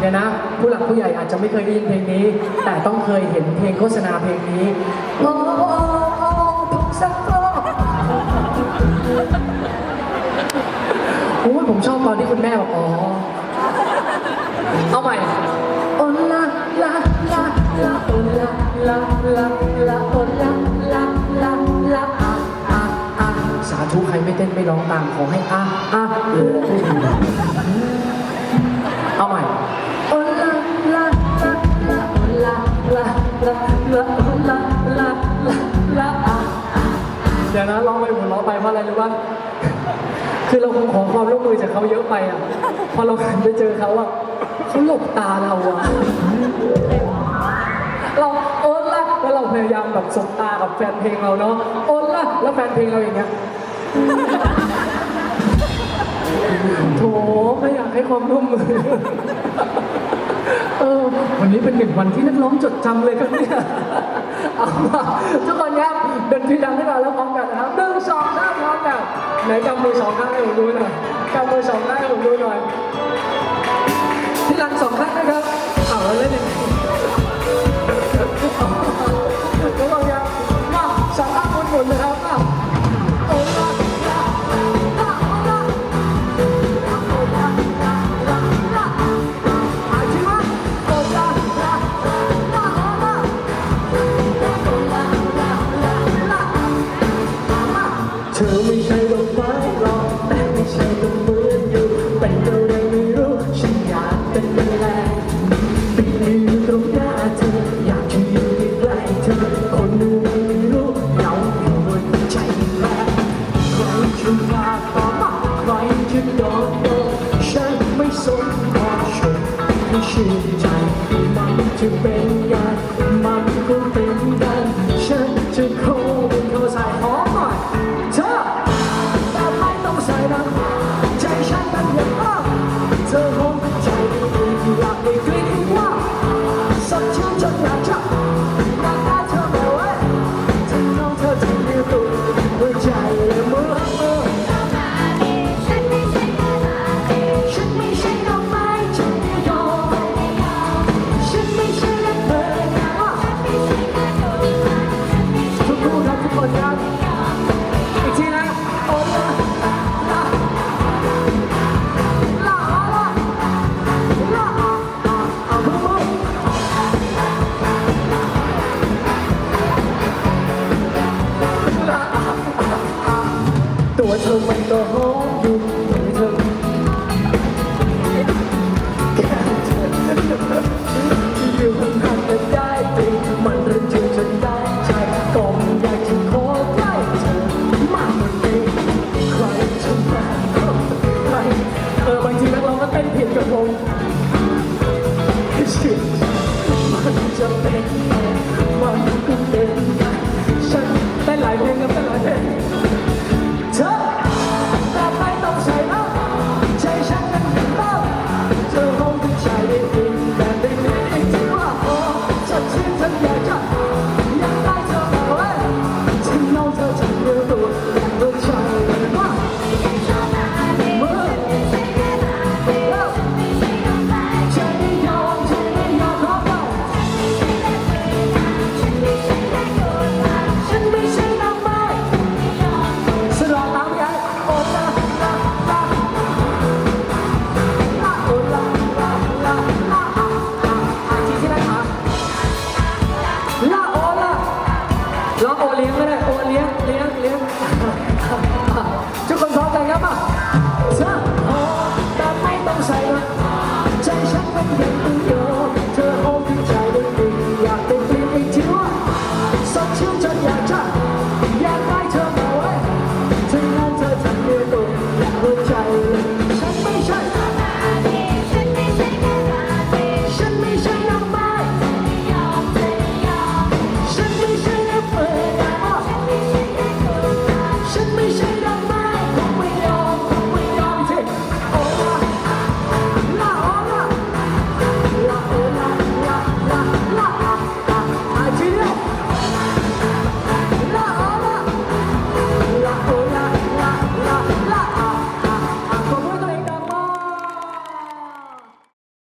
เดี๋ยวนะ ผู้หลักผู้ใหญ่อาจจะไม่เคยได้ยินเพลงนี้ แต่ต้องเคยเห็นเพลงโฆษณาเพลงนี้โอ้โอ้ทุกสักโอ้โอ้ยผมชอบตอนที่คุณแม่บอกอ๋อ เอาใหม่โอลาลาลาลาโอลาลาลาลาโอลาลาลาลาอะอะอะสาธุใครไม่เต้นไม่ร้องตามขอให้อะอะเออเอา เดี๋ยวนะร้องไปหัวเราะไปเพราะอะไรรู้ป่ะคือเราคงขอความร่วมมือจากเขาเยอะไปอะ พอเราหันไปเจอเขาอะเขาหลบตาเราอะ เราโอนละแล้วเราพยายามแบบสบตากับแฟนเพลงเราเนาะโอนละแล้วแฟนเพลงเราอย่างเงี้ยโถไม่อยากให้ความร่วมมือ เออ วันนี้เป็นหนึ่งวันที่นักร้องจดจำเลยครับเนี่ยเอามาทุกคนครับ เดินทีดังให้เราแล้วพร้อมกันนะครับหนึ่งสองสามพร้อมกันไหนกำมือสองข้างให้ผมดูหน่อยกำมือสองข้างให้ผมดูหน่อย ใจมันจะเป็นไงมันก็เป็น เธอมันก็หอมอยู่ตัวเธออยู่ห่างกันได้จริงมันเริ่มจืดจนได้ใจก็ไม่อยากจะขอใกล้เธอมากกว่านี้ใครจะมาใครเออบางทีนักร้องก็เต้นผิดกับผมชื่นใจ โอเลี้ยงก็ได้โอเลี้ยงเลี้ยง